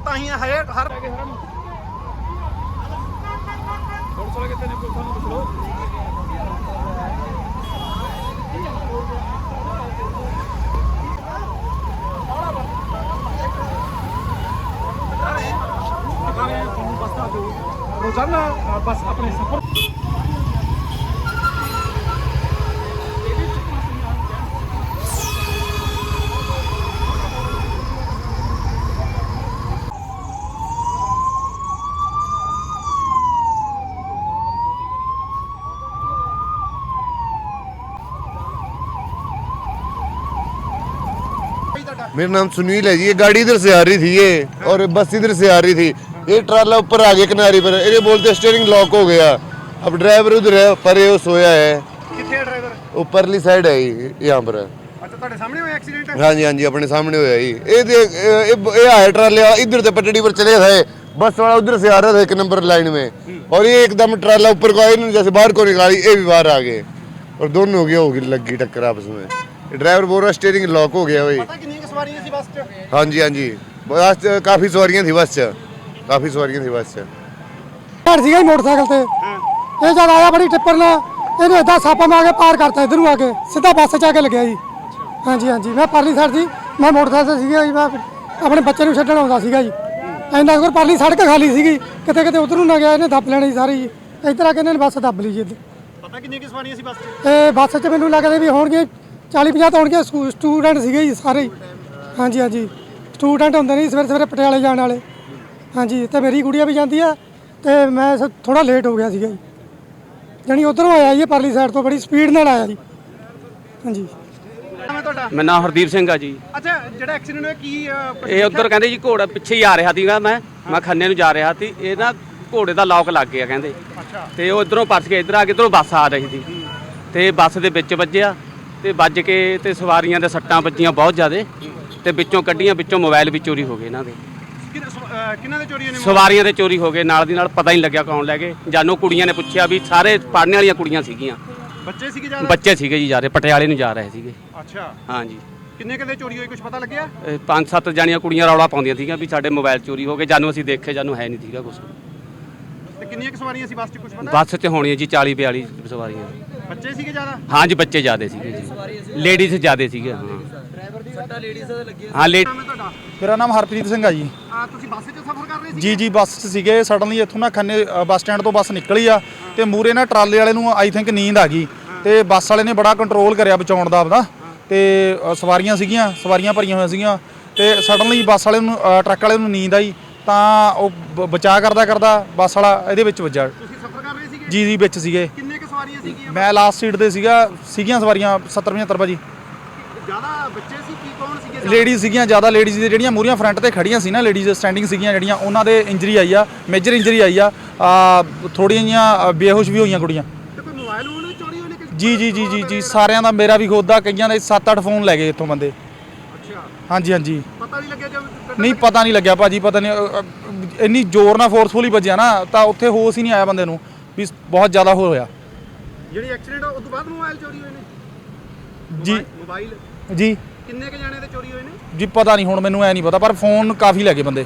ਤਾਂ ਹੀ ਹਜੇ ਹਰ ਪੁਲਿਸ ਵਾਲੇ ਕਿੱਥੇ ਨੇ ਪੁਲਿਸ ਨੂੰ ਪੁੱਛ ਲਓ ਰੋਜ਼ਾਨਾ ਬਸ ਆਪਣੇ ਸਫਰ मेरा नाम सुनील है जी ये गाड़ी इधर से आ रही थी ये। और बस इधर से आ रही थी। ये ट्राला ऊपर आ गया किनारे पर ये बोलते स्टेयरिंग लॉक हो गया। अब ड्राइवर उधर है पर ये सोया है। ऊपरली साइड है यहाँ पर हाँ। जी हाँ जी अपने सामने होया जी ये। है ट्राले इधर से पटड़ी पर चले थे बस वाला उधर से आ रहा था एक नंबर लाइन में। और ये एकदम ट्राला ऊपर को आई जैसे बाहर को निकाली ये भी बाहर आ गए। और दोनों हो गया होगी लग गई टक्कर आपस में। ड्राइवर बोल रहा स्टेयरिंग लॉक हो गया भाई। ਸਵਾਰੀਆਂ ਸੀ ਬੱਸ 'ਚ? ਹਾਂਜੀ ਹਾਂਜੀ। ਬੱਸ ਕਾਫੀ ਸਵਾਰੀਆਂ ਸੀ ਬੱਸ 'ਚ। ਕਾਫੀ ਸਵਾਰੀਆਂ ਸੀ ਬੱਸ 'ਚ। ਘੜ ਸੀਗਾ ਮੋਟਰਸਾਈਕਲ ਤੇ। ਇਹ ਜਦ ਆਇਆ ਬੜੀ ਟਿੱਪਰ ਨਾਲ ਇਹਨੇ ਇਦਾਂ ਸਾਪਾ ਮਾਰ ਕੇ ਪਾਰ ਕਰਤਾ ਇਧਰੋਂ ਆ ਕੇ। ਸਿੱਧਾ ਬੱਸ 'ਚ ਆ ਕੇ ਲੱਗਿਆ ਜੀ। ਹਾਂਜੀ ਹਾਂਜੀ। ਮੈਂ ਪਰਲੀ ਸੜ ਸੀ। ਮੈਂ ਮੋਟਰਸਾਈਕਲ ਤੇ ਸੀਗਾ ਜੀ। ਮੈਂ ਆਪਣੇ ਬੱਚੇ ਨੂੰ ਛੱਡਣ ਆਉਂਦਾ ਸੀਗਾ ਜੀ। ਐਂਦਾ ਕੋਲ ਪਰਲੀ ਸੜਕ ਖਾਲੀ ਸੀਗੀ। ਕਿਤੇ ਕਿਤੇ ਉਧਰ ਨੂੰ ਨਾ ਗਿਆ ਇਹਨੇ ਦੱਬ ਲੈਣੀ ਸਾਰੀ ਜੀ। ਇੱਧਰ ਆ ਕੇ ਇਹਨਾਂ ਨੇ ਬੱਸ ਦੱਬ ਲਈ ਜੀ ਪਤਾ ਕਿੰਨੀਆਂ ਕਿ ਸੀ ਬੱਸ 'ਚ? ਇਹ ਬੱਸ 'ਚ ਮੈਨੂੰ ਲੱਗਦਾ ਵੀ ਹੋਣਗੇ 40 50 ਹੋਣਗੇ ਸਟੂਡੈਂਟ ਸੀਗੇ ਜੀ ਸਾਰੇ ਹੀ। ਹਾਂਜੀ ਹਾਂਜੀ। ਸਟੂਡੈਂਟ ਹੁੰਦੇ ਨੇ ਜੀ ਸਵੇਰੇ ਸਵੇਰੇ ਪਟਿਆਲੇ ਜਾਣ ਵਾਲੇ। ਹਾਂਜੀ ਤੇ ਮੇਰੀ ਗੁੜੀਆ ਵੀ ਜਾਂਦੀ ਆ ਤੇ ਮੈਂ ਥੋੜਾ ਲੇਟ ਹੋ ਗਿਆ ਸੀਗਾ ਜੀ। ਜਾਣੀ ਉਧਰੋਂ ਆਇਆ ਜੀ ਪਰਲੀ ਸਾਈਡ ਤੋਂ ਬੜੀ ਸਪੀਡ ਨਾਲ ਆਇਆ ਜੀ। ਹਾਂਜੀ। ਨਾਮ ਤੁਹਾਡਾ? ਮੇਰਾ ਨਾਮ ਹਰਦੀਪ ਸਿੰਘ ਆ ਜੀ। ਅੱਛਾ ਜਿਹੜਾ ਐਕਸੀਡੈਂਟ ਹੋਇਆ ਕੀ ਇਹ ਉਧਰ ਕਹਿੰਦੇ ਜੀ ਘੋੜਾ ਪਿੱਛੇ ਹੀ ਆ ਰਿਹਾ ਸੀਗਾ ਮੈਂ ਮੈਂ ਖੰਨੇ ਨੂੰ ਜਾ ਰਿਹਾ ਸੀ। ਇਹ ਨਾ ਘੋੜੇ ਦਾ ਲੌਕ ਲੱਗ ਗਿਆ ਕਹਿੰਦੇ। ਅੱਛਾ। ਤੇ ਉਹ ਇਧਰੋਂ ਪਰਸ ਕੇ ਇਧਰ ਆ ਕੇ ਇਧਰੋਂ ਬੱਸ ਆ ਰਹੀ ਸੀ। ਤੇ ਬੱਸ ਦੇ ਵਿੱਚ ਵੱਜਿਆ ਤੇ ਵੱਜ ਕੇ ਤੇ ਸਵਾਰੀਆਂ ਦੇ ਸੱਟਾਂ ਵੱਜੀਆਂ ਬਹੁਤ ਜ਼ਿਆਦੇ। ਤੇ ਵਿੱਚੋਂ ਕੱਢੀਆਂ ਵਿੱਚੋਂ ਮੋਬਾਈਲ ਵੀ ਚੋਰੀ ਹੋ ਗਏ ਇਹਨਾਂ ਦੇ। ਕਿਹਨਾਂ ਦੇ ਚੋਰੀਆਂ ਨੇ ਸਵਾਰੀਆਂ ਦੇ ਚੋਰੀ ਹੋ ਗਏ ਨਾਲ ਦੀ ਨਾਲ ਪਤਾ ਹੀ ਨਹੀਂ ਲੱਗਿਆ ਕੌਣ ਲੈ ਗਏ। ਜਾਨੋ ਕੁੜੀਆਂ ਨੇ ਪੁੱਛਿਆ ਵੀ ਸਾਰੇ ਪੜ੍ਹਨ ਵਾਲੀਆਂ ਕੁੜੀਆਂ ਸੀਗੀਆਂ। ਬੱਚੇ ਸੀਗੇ ਜ਼ਿਆਦਾ? ਬੱਚੇ ਸੀਗੇ ਜੀ ਜਾ ਰਹੇ ਪਟਿਆਲੇ ਨੂੰ ਜਾ ਰਹੇ ਸੀਗੇ। ਅੱਛਾ। ਹਾਂਜੀ। ਕਿੰਨੇ ਕਦੇ ਚੋਰੀ ਹੋਈ ਕੁਝ ਪਤਾ ਲੱਗਿਆ? ਇਹ ਪੰਜ ਸੱਤ ਜਾਣੀਆਂ ਕੁੜੀਆਂ ਰੌਲਾ ਪਾਉਂਦੀਆਂ ਸੀਗੀਆਂ ਵੀ ਸਾਡੇ ਮੋਬਾਈਲ ਚੋਰੀ ਹੋ ਗਏ ਜਾਨੂੰ ਅਸੀਂ ਦੇਖੇ ਜਾਨੂੰ ਹੈ ਨਹੀਂ ਸੀਗਾ ਕੁਝ ਤੇ ਕਿੰਨੀਆਂ ਕੁ ਸਵਾਰੀਆਂ ਸੀ ਬੱਸ 'ਚ ਕੁਝ ਪਤਾ? ਬੱਸ 'ਚ ਹੋਣੀਆਂ ਜੀ 40 42 ਸਵਾਰੀਆਂ। ਬੱਚੇ ਸੀਗੇ ਜ਼ਿਆਦਾ? ਹਾਂ ਜੀ ਬੱਚੇ ਜ਼ਿਆਦੇ ਸੀਗੇ ਜੀ। ਲੇਡੀਜ਼ ਜ਼ਿਆਦੇ ਸੀਗੇ ਹਾਂ। ਹਾਂ ਲੇ ਨਾਮ ਹੈ ਤੁਹਾਡਾ। ਮੇਰਾ ਨਾਮ ਹਰਪ੍ਰੀਤ ਸਿੰਘ ਆ ਜੀ। ਆ ਤੁਸੀਂ ਬੱਸ 'ਚ ਸਫ਼ਰ ਕਰ ਰਹੇ ਸੀ ਜੀ ਜੀ ਬੱਸ 'ਚ ਸੀਗੇ। ਸਡਨਲੀ ਇੱਥੋਂ ਨਾ ਖੰਨੇ ਅ, ਬੱਸ ਸਟੈਂਡ ਤੋਂ ਬੱਸ ਨਿਕਲੀ ਆ ਤੇ ਮੂਰੇ ਨਾ ਟਰਾਲੇ ਵਾਲੇ ਨੂੰ ਆਈ ਥਿੰਕ ਨੀਂਦ ਆ ਗਈ ਤੇ ਬੱਸ ਵਾਲੇ ਨੇ ਬੜਾ ਕੰਟਰੋਲ ਕਰਿਆ ਬਚਾਉਣ ਦਾ ਆਪਦਾ ਤੇ ਅ, ਸਵਾਰੀਆਂ ਸੀਗੀਆਂ ਸਵਾਰੀਆਂ ਭਰੀਆਂ ਹੋਈਆਂ ਸੀਗੀਆਂ ਤੇ ਸਡਨਲੀ ਬੱਸ ਵਾਲੇ ਨੂੰ ਅ, ਟਰੱਕ ਵਾਲੇ ਨੂੰ ਨੀਂਦ ਆਈ ਤਾਂ ਉਹ ਬ- ਬਚਾਅ ਕਰਦਾ ਕਰਦਾ ਬੱਸ ਵਾਲਾ ਇਹਦੇ ਵਿੱਚ ਵੱਜਾ ਤੁਸੀਂ ਸਫ਼ਰ ਕਰ ਰਹੇ ਸੀਗੇ? ਜੀ ਜੀ ਵਿੱਚ ਸੀਗੇ। ਕਿੰਨੇ ਕੁ ਸਵਾਰੀਆਂ ਸੀਗੀਆਂ? ਮੈਂ ਲਾਸਟ ਸੀਟ ਤੇ ਸੀਗਾ ਸੀਗੀਆਂ ਸਵਾਰੀਆਂ 70 75 ਭਾਜੀ। ਜ਼ਿਆਦਾ ਬੱਚੇ ਸੀ ਕੀ ਕੌਣ ਸੀਗੇ ਜ਼ਿਆਦਾ? ਲੇਡੀਜ਼ ਸੀਗੀਆਂ ਜ਼ਿਆਦਾ ਲੇਡੀਜ਼ ਦੀ ਜਿਹੜੀਆਂ ਮੂਰੀਆਂ ਫਰੰਟ ਤੇ ਖੜੀਆਂ ਸੀ ਨਾ ਲੇਡੀਜ਼ ਸਟੈਂਡਿੰਗ ਸੀਗੀਆਂ ਜਿਹੜੀਆਂ ਉਹਨਾਂ ਦੇ ਇੰਜਰੀ ਆਈ ਆ ਮੇਜਰ ਇੰਜਰੀ ਆਈ ਆ। ਥੋੜੀਆਂ ਜੀਆਂ ਬੇਹੋਸ਼ ਵੀ ਹੋਈਆਂ ਕੁੜੀਆਂ। ਤੇ ਕੋਈ ਮੋਬਾਈਲ ਉਹਨਾਂ ਦੇ ਚੋਰੀ ਹੋਏ ਨੇ ਕਿ ਜੀ ਜੀ ਜੀ ਜੀ ਜੀ ਸਾਰਿਆਂ ਦਾ ਮੇਰਾ ਵੀ ਖੁਦ ਦਾ ਕਈਆਂ ਦੇ 7-8 ਫੋਨ ਲੈ ਗਏ ਇੱਥੋਂ ਬੰਦੇ। ਅੱਛਾ। ਹਾਂਜੀ ਹਾਂਜੀ। ਪਤਾ ਨਹੀਂ ਲੱਗਿਆ ਜਦ ਨਹੀਂ ਪਤਾ ਨਹੀਂ ਲੱਗਿਆ ਭਾਜੀ ਪਤਾ ਨਹੀਂ ਅ, ਅ, ਇੰਨੀ ਜ਼ੋਰ ਨਾਲ ਫੋਰਸਫੁਲੀ ਵੱਜਿਆ ਨਾ ਤਾਂ ਉੱਥੇ ਹੋਸ਼ ਹੀ ਨਹੀਂ ਆਇਆ ਬੰਦੇ ਨੂੰ ਵੀ ਬਹੁਤ ਜ਼ਿਆਦਾ ਹੋਇਆ। ਜਿਹੜੀ ਐਕਸੀਡੈਂਟ ਉਸ ਤੋਂ ਬਾਅਦ ਮੋਬਾਈਲ ਚੋਰੀ ਹੋਏ ਨੇ? ਜੀ। ਮੋਬਾਈਲ ਜੀ। ਕਿੰਨੇ ਕ ਜਾਣੇ ਦੇ ਚੋਰੀ ਹੋਏ ਨੇ? ਜੀ ਪਤਾ ਨਹੀਂ ਹੁਣ ਮੈਨੂੰ ਐ ਨਹੀਂ ਪਤਾ ਪਰ ਫੋਨ ਕਾਫੀ ਲੈ ਗਏ ਬੰਦੇ।